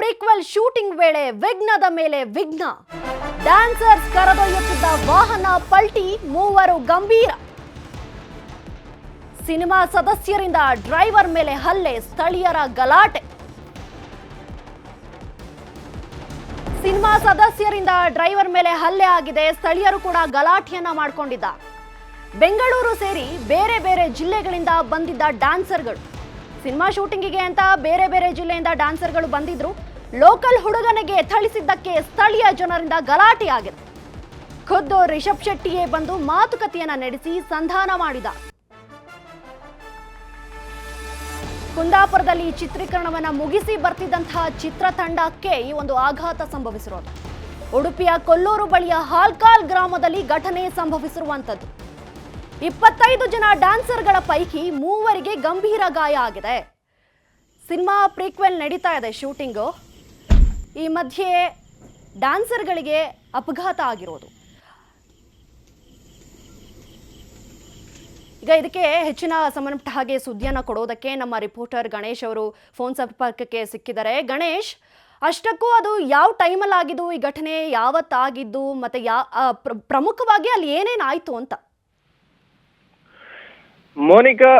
Prequel shooting ವೇಳೆ ವಿಘ್ನದ ಮೇಲೆ ವಿಘ್ನ. ಡ್ಯಾನ್ಸರ್ಸ್ ಕರೆದೊಯ್ಯುತ್ತಿದ್ದ ವಾಹನ ಪಲ್ಟಿ ಮೂವರು ಗಂಭೀರ. ಸಿನಿಮಾ ಸದಸ್ಯರಿಂದ ಡ್ರೈವರ್ ಮೇಲೆ ಹಲ್ಲೆ, ಸ್ಥಳೀಯರ ಗಲಾಟೆ. ಸಿನಿಮಾ ಸದಸ್ಯರಿಂದ ಡ್ರೈವರ್ ಮೇಲೆ ಹಲ್ಲೆ ಆಗಿದೆ, ಸ್ಥಳೀಯರು ಕೂಡ ಗಲಾಟೆಯನ್ನ ಮಾಡಿಕೊಂಡಿದ್ದ. ಬೆಂಗಳೂರು ಸೇರಿ ಬೇರೆ ಬೇರೆ ಜಿಲ್ಲೆಗಳಿಂದ ಬಂದಿದ್ದ ಡ್ಯಾನ್ಸರ್ಗಳು ಸಿನಿಮಾ ಶೂಟಿಂಗಿಗೆ ಅಂತ ಬೇರೆ ಬೇರೆ ಜಿಲ್ಲೆಯಿಂದ ಡ್ಯಾನ್ಸರ್ಗಳು ಬಂದಿದ್ರು. ಲೋಕಲ್ ಹುಡುಗನಿಗೆ ಥಳಿಸಿದ್ದಕ್ಕೆ ಸ್ಥಳೀಯ ಜನರಿಂದ ಗಲಾಟೆ ಆಗಿದೆ ಖುದ್ದು ರಿಷಬ್ ಶೆಟ್ಟಿಯೇ ಬಂದು ಮಾತುಕತೆಯನ್ನ ನಡೆಸಿ ಸಂಧಾನ ಮಾಡಿದ. ಕುಂದಾಪುರದಲ್ಲಿ ಚಿತ್ರೀಕರಣವನ್ನ ಮುಗಿಸಿ ಬರ್ತಿದ್ದಂತಹ ಚಿತ್ರತಂಡಕ್ಕೆ ಈ ಒಂದು ಆಘಾತ ಸಂಭವಿಸಿರೋದು. ಉಡುಪಿಯ ಕೊಲ್ಲೂರು ಬಳಿಯ ಹಾಲ್ಕಾಲ್ ಗ್ರಾಮದಲ್ಲಿ ಘಟನೆ ಸಂಭವಿಸಿರುವಂತದ್ದು ಇಪ್ಪತ್ತೈದು ಜನ ಡ್ಯಾನ್ಸರ್ಗಳ ಪೈಕಿ ಮೂವರಿಗೆ ಗಂಭೀರ ಗಾಯ ಆಗಿದೆ. ಸಿನಿಮಾ ಪ್ರೀಕ್ವೆಲ್ ನಡೀತಾ ಇದೆ ಶೂಟಿಂಗು. ಈ ಮಧ್ಯೆ ಡ್ಯಾನ್ಸರ್ಗಳಿಗೆ ಅಪಘಾತ ಆಗಿರೋದು. ಈಗ ಇದಕ್ಕೆ ಹೆಚ್ಚಿನ ಸಂಬಂಧಪಟ್ಟ ಹಾಗೆ ಸುದ್ದಿಯನ್ನು ಕೊಡೋದಕ್ಕೆ ನಮ್ಮ ರಿಪೋರ್ಟರ್ ಗಣೇಶ್ ಅವರು ಫೋನ್ ಸಂಪರ್ಕಕ್ಕೆ ಸಿಕ್ಕಿದ್ದಾರೆ. ಗಣೇಶ್, ಅಷ್ಟಕ್ಕೂ ಅದು ಯಾವ ಟೈಮಲ್ಲಿ ಆಗಿದ್ದು ಈ ಘಟನೆ ಯಾವತ್ತಾಗಿದ್ದು, ಮತ್ತು ಯಾ ಪ್ರ- ಪ್ರಮುಖವಾಗಿ ಅಲ್ಲಿ ಏನೇನಾಯ್ತು ಅಂತ. ಮೋನಿಕಾ,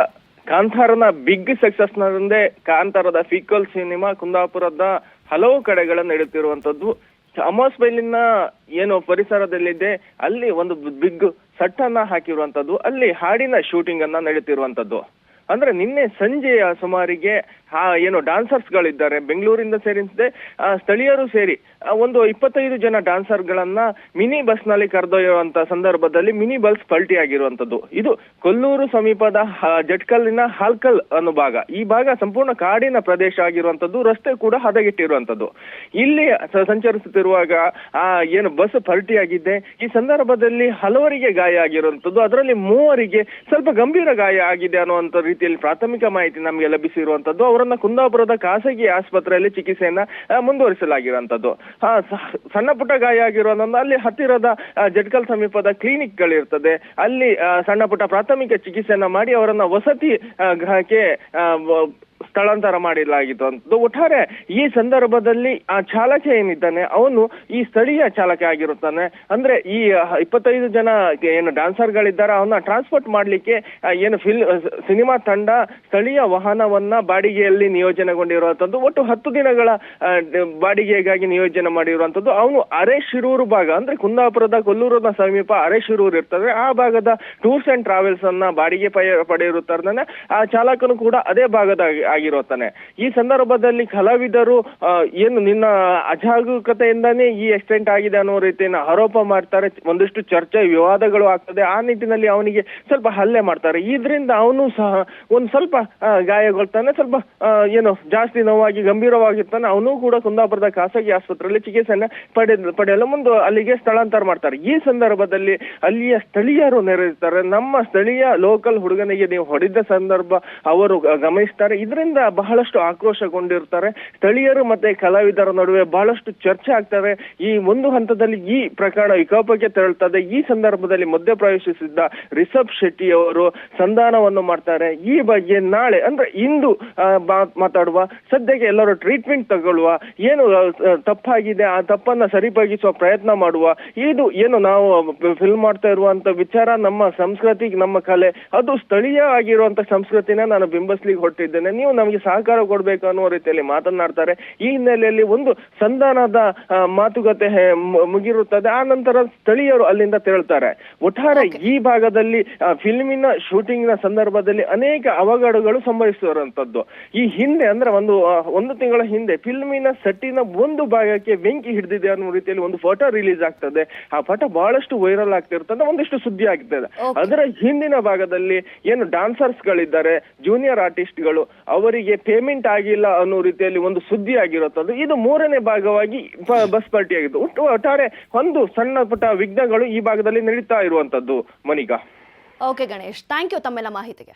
ಕಾಂತಾರನ ಬಿಗ್ ಸಕ್ಸಸ್ ನೊಂದೇ ಕಾಂತಾರದ ಫಿಕಲ್ ಸಿನಿಮಾ ಕುಂದಾಪುರದ ಹಲವು ಕಡೆಗಳನ್ನು ನಡೆಯುತ್ತಿರುವಂತದ್ದು ಅಮೋಸ್ ಬೈಲಿನ ಏನು ಪರಿಸರದಲ್ಲಿದೆ, ಅಲ್ಲಿ ಒಂದು ಬಿಗ್ ಸಟ್ಟನ್ನ ಹಾಕಿರುವಂತದ್ದು, ಅಲ್ಲಿ ಹಾಡಿನ ಶೂಟಿಂಗ್ ಅನ್ನ ನಡೀತಿರುವಂತದ್ದು ಅಂದ್ರೆ ನಿನ್ನೆ ಸಂಜೆಯ ಸುಮಾರಿಗೆ ಏನು ಡಾನ್ಸರ್ಸ್ ಗಳಿದ್ದಾರೆ ಬೆಂಗಳೂರಿಂದ ಸೇರಿಸಿದೆ ಆ, ಸ್ಥಳೀಯರು ಸೇರಿ ಒಂದು ಇಪ್ಪತ್ತೈದು ಜನ ಡಾನ್ಸರ್ ಗಳನ್ನ ಮಿನಿ ಬಸ್ನಲ್ಲಿ ಕರೆದೊಯ್ಯುವಂತ ಸಂದರ್ಭದಲ್ಲಿ ಮಿನಿ ಬಸ್ ಪಲ್ಟಿ ಆಗಿರುವಂತದ್ದು ಇದು ಕೊಲ್ಲೂರು ಸಮೀಪದ ಜಟ್ಕಲ್ಲಿನ ಹಾಲ್ಕಲ್ ಅನ್ನೋ ಭಾಗ. ಈ ಭಾಗ ಸಂಪೂರ್ಣ ಕಾಡಿನ ಪ್ರದೇಶ ಆಗಿರುವಂತದ್ದು ರಸ್ತೆ ಕೂಡ ಹದಗೆಟ್ಟಿರುವಂತದ್ದು ಇಲ್ಲಿ ಸಂಚರಿಸುತ್ತಿರುವಾಗ ಆ ಏನು ಬಸ್ ಪಲ್ಟಿ ಆಗಿದ್ದೆ ಈ ಸಂದರ್ಭದಲ್ಲಿ ಹಲವರಿಗೆ ಗಾಯ ಆಗಿರುವಂತದ್ದು ಅದರಲ್ಲಿ ಮೂವರಿಗೆ ಸ್ವಲ್ಪ ಗಂಭೀರ ಗಾಯ ಆಗಿದೆ ಅನ್ನುವಂತ ರೀತಿಯಲ್ಲಿ ಪ್ರಾಥಮಿಕ ಮಾಹಿತಿ ನಮಗೆ ಲಭಿಸಿರುವಂತದ್ದು, ಅವರನ್ನ ಕುಂದಾಪುರದ ಖಾಸಗಿ ಆಸ್ಪತ್ರೆಯಲ್ಲಿ ಚಿಕಿತ್ಸೆಯನ್ನ ಮುಂದುವರಿಸಲಾಗಿರುವಂತದ್ದು. ಸಣ್ಣ ಪುಟ್ಟ ಗಾಯ ಆಗಿರೋದನ್ನ ಅಲ್ಲಿ ಹತ್ತಿರದ ಜಡ್ಕಲ್ ಸಮೀಪದ ಕ್ಲಿನಿಕ್ ಗಳಿರ್ತದೆ ಅಲ್ಲಿ ಸಣ್ಣ ಪುಟ್ಟ ಪ್ರಾಥಮಿಕ ಚಿಕಿತ್ಸೆಯನ್ನ ಮಾಡಿ ಅವರನ್ನ ವಸತಿ ಗೃಹಕ್ಕೆ ಸ್ಥಳಾಂತರ ಮಾಡಲಾಗಿತ್ತು ಅಂತ ಒಟ್ಟಾರೆ ಈ ಸಂದರ್ಭದಲ್ಲಿ ಆ ಚಾಲಕ ಏನಿದ್ದಾನೆ, ಅವನು ಈ ಸ್ಥಳೀಯ ಚಾಲಕ ಆಗಿರುತ್ತಾನೆ. ಅಂದ್ರೆ ಈ ಇಪ್ಪತ್ತೈದು ಜನ ಏನು ಗಳಿದ್ದಾರೆ ಅವನ್ನ ಟ್ರಾನ್ಸ್ಪೋರ್ಟ್ ಮಾಡ್ಲಿಕ್ಕೆ ಏನು ಫಿಲ್, ಸಿನಿಮಾ ತಂಡ ಸ್ಥಳೀಯ ವಾಹನವನ್ನ ಬಾಡಿಗೆಯಲ್ಲಿ ನಿಯೋಜನೆಗೊಂಡಿರುವಂತದ್ದು. ಒಟ್ಟು ಹತ್ತು ದಿನಗಳ ಬಾಡಿಗೆಗಾಗಿ ನಿಯೋಜನೆ ಮಾಡಿರುವಂತದ್ದು. ಅವನು ಅರೆ ಶಿರೂರು ಭಾಗ, ಅಂದ್ರೆ ಕುಂದಾಪುರದ ಕೊಲ್ಲೂರಿನ ಸಮೀಪ ಅರೆ ಶಿರೂರು ಇರ್ತದೆ. ಆ ಭಾಗದ ಟೂರ್ಸ್ ಅಂಡ್ ಟ್ರಾವೆಲ್ಸ್ ಅನ್ನ ಬಾಡಿಗೆ ಪಡೆಯಿರುತ್ತಾರೆ ಆ ಚಾಲಕನು ಕೂಡ ಅದೇ ಭಾಗದ ಆಗಿ- ಆಗಿರುತ್ತಾನೆ ಈ ಸಂದರ್ಭದಲ್ಲಿ ಕಲಾವಿದರು ಏನು ನಿನ್ನ ಅಜಾಗರೂಕತೆಯಿಂದಾನೇ ಈ ಎಕ್ಸಿಡೆಂಟ್ ಆಗಿದೆ ಅನ್ನೋ ರೀತಿಯನ್ನು ಆರೋಪ ಮಾಡ್ತಾರೆ. ಒಂದಿಷ್ಟು ಚರ್ಚೆ, ವಿವಾದಗಳು ಆಗ್ತದೆ. ಆ ನಿಟ್ಟಿನಲ್ಲಿ ಅವನಿಗೆ ಸ್ವಲ್ಪ ಹಲ್ಲೆ ಮಾಡ್ತಾರೆ. ಇದರಿಂದ ಅವನು ಸಹ ಒಂದು ಸ್ವಲ್ಪ ಗಾಯಗೊಳ್ತಾನೆ, ಸ್ವಲ್ಪ ಏನು ಜಾಸ್ತಿ ನೋವಾಗಿ, ಗಂಭೀರವಾಗಿರ್ತಾನೆ. ಅವನು ಕೂಡ ಕುಂದಾಪುರದ ಖಾಸಗಿ ಆಸ್ಪತ್ರೆಯಲ್ಲಿ ಚಿಕಿತ್ಸೆಯನ್ನ ಪಡೆ ಪಡೆಯಲು ಮುಂದೆ ಅಲ್ಲಿಗೆ ಸ್ಥಳಾಂತರ ಮಾಡ್ತಾರೆ. ಈ ಸಂದರ್ಭದಲ್ಲಿ ಅಲ್ಲಿಯ ಸ್ಥಳೀಯರು ನೆರೆದಿರ್ತಾರೆ. ನಮ್ಮ ಸ್ಥಳೀಯ ಲೋಕಲ್ ಹುಡುಗನಿಗೆ ನೀವು ಹೊಡೆದ ಸಂದರ್ಭ ಅವರು ಗಮನಿಸ್ತಾರೆ. ಗಮನಿಸ್ತಾರೆ ಇದರಿಂದ ಬಹಳಷ್ಟು ಆಕ್ರೋಶಗೊಂಡಿರ್ತಾರೆ ಸ್ಥಳೀಯರು ಮತ್ತೆ ಕಲಾವಿದರ ನಡುವೆ ಬಹಳಷ್ಟು ಚರ್ಚೆ ಆಗ್ತವೆ ಈ ಒಂದು ಹಂತದಲ್ಲಿ ಈ ಪ್ರಕರಣ ವಿಕೋಪಕ್ಕೆ ತೆರಳುತ್ತದೆ. ಈ ಸಂದರ್ಭದಲ್ಲಿ ಮಧ್ಯ ಮಧ್ಯಪ್ರವೇಶಿಸಿದ್ದ ರಿಷಬ್ ಶೆಟ್ಟಿ ಅವರು ಸಂಧಾನವನ್ನು ಮಾಡ್ತಾರೆ. ಈ ಬಗ್ಗೆ ನಾಳೆ, ಅಂದ್ರೆ ಇಂದು ಮಾತಾಡುವ, ಸದ್ಯಕ್ಕೆ ಎಲ್ಲರೂ ಟ್ರೀಟ್ಮೆಂಟ್ ತಗೊಳ್ಳುವ, ಏನು ತಪ್ಪಾಗಿದೆ, ಆ ತಪ್ಪನ್ನ ಸರಿಪಡಿಸುವ ಪ್ರಯತ್ನ ಮಾಡುವ, ಇದು ಏನು ನಾವು ಫಿಲ್ಮ್ ಮಾಡ್ತಾ ಇರುವಂತ ವಿಚಾರ, ನಮ್ಮ ಸಂಸ್ಕೃತಿ, ನಮ್ಮ ಕಲೆ, ಅದು ಸ್ಥಳೀಯ ಆಗಿರುವಂತ ಸಂಸ್ಕೃತಿನ ನಾನು ಬಿಂಬಿಸ್ಲಿಕ್ಕೆ ಹೊರಟಿದ್ದೇನೆ. ನೀವು ನಮಗೆ ಸಹಕಾರ ಕೊಡ್ಬೇಕು ಅನ್ನೋ ರೀತಿಯಲ್ಲಿ ಮಾತನಾಡ್ತಾರೆ ಈ ಹಿನ್ನೆಲೆಯಲ್ಲಿ ಒಂದು ಸಂಧಾನದ ಮಾತುಕತೆ ಮುಗಿರುತ್ತದೆ. ಆ ನಂತರ ಸ್ಥಳೀಯರು ಅಲ್ಲಿಂದ ತೆರಳ್ತಾರೆ. ಒಟ್ಟಾರೆ ಈ ಭಾಗದಲ್ಲಿ ಫಿಲ್ಮಿನ ಶೂಟಿಂಗ್ನ ಸಂದರ್ಭದಲ್ಲಿ ಅನೇಕ ಅವಘಡಗಳು ಸಂಭವಿಸಿರುವಂತದ್ದು ಈ ಹಿಂದೆ ಅಂದ್ರೆ ಒಂದು ಒಂದು ತಿಂಗಳ ಹಿಂದೆ ಫಿಲ್ಮಿನ ಸೆಟ್ಟಿನ ಒಂದು ಭಾಗಕ್ಕೆ ಬೆಂಕಿ ಹಿಡಿದಿದೆ ಅನ್ನೋ ರೀತಿಯಲ್ಲಿ ಒಂದು ಫೋಟೋ ರಿಲೀಸ್ ಆಗ್ತದೆ. ಆ ಫೋಟೋ ಬಹಳಷ್ಟು ವೈರಲ್ ಆಗ್ತಿರ್ತದೆ ಒಂದಿಷ್ಟು ಸುದ್ದಿ ಆಗ್ತದೆ. ಅದರ ಹಿಂದಿನ ಭಾಗದಲ್ಲಿ ಏನು ಡಾನ್ಸರ್ಸ್ ಗಳಿದ್ದಾರೆ ಜೂನಿಯರ್ ಆರ್ಟಿಸ್ಟ್ಗಳು ಅವರಿಗೆ ಪೇಮೆಂಟ್ ಆಗಿಲ್ಲ ಅನ್ನೋ ರೀತಿಯಲ್ಲಿ ಒಂದು ಸುದ್ದಿ ಆಗಿರುತ್ತದೆ ಇದು ಮೂರನೇ ಭಾಗವಾಗಿ ಬಸ್ ಪಾರ್ಟಿ ಆಗಿದ್ದು. ಒಟ್ಟು ಒಟ್ಟಾರೆ ಒಂದು ಸಣ್ಣ ಪುಟ್ಟ ವಿಘ್ನಗಳು ಈ ಭಾಗದಲ್ಲಿ ನಡೀತಾ ಇರುವಂತದ್ದು Monica okay Ganesh thank you ತಮ್ಮೆಲ್ಲ ಮಾಹಿತಿಗೆ.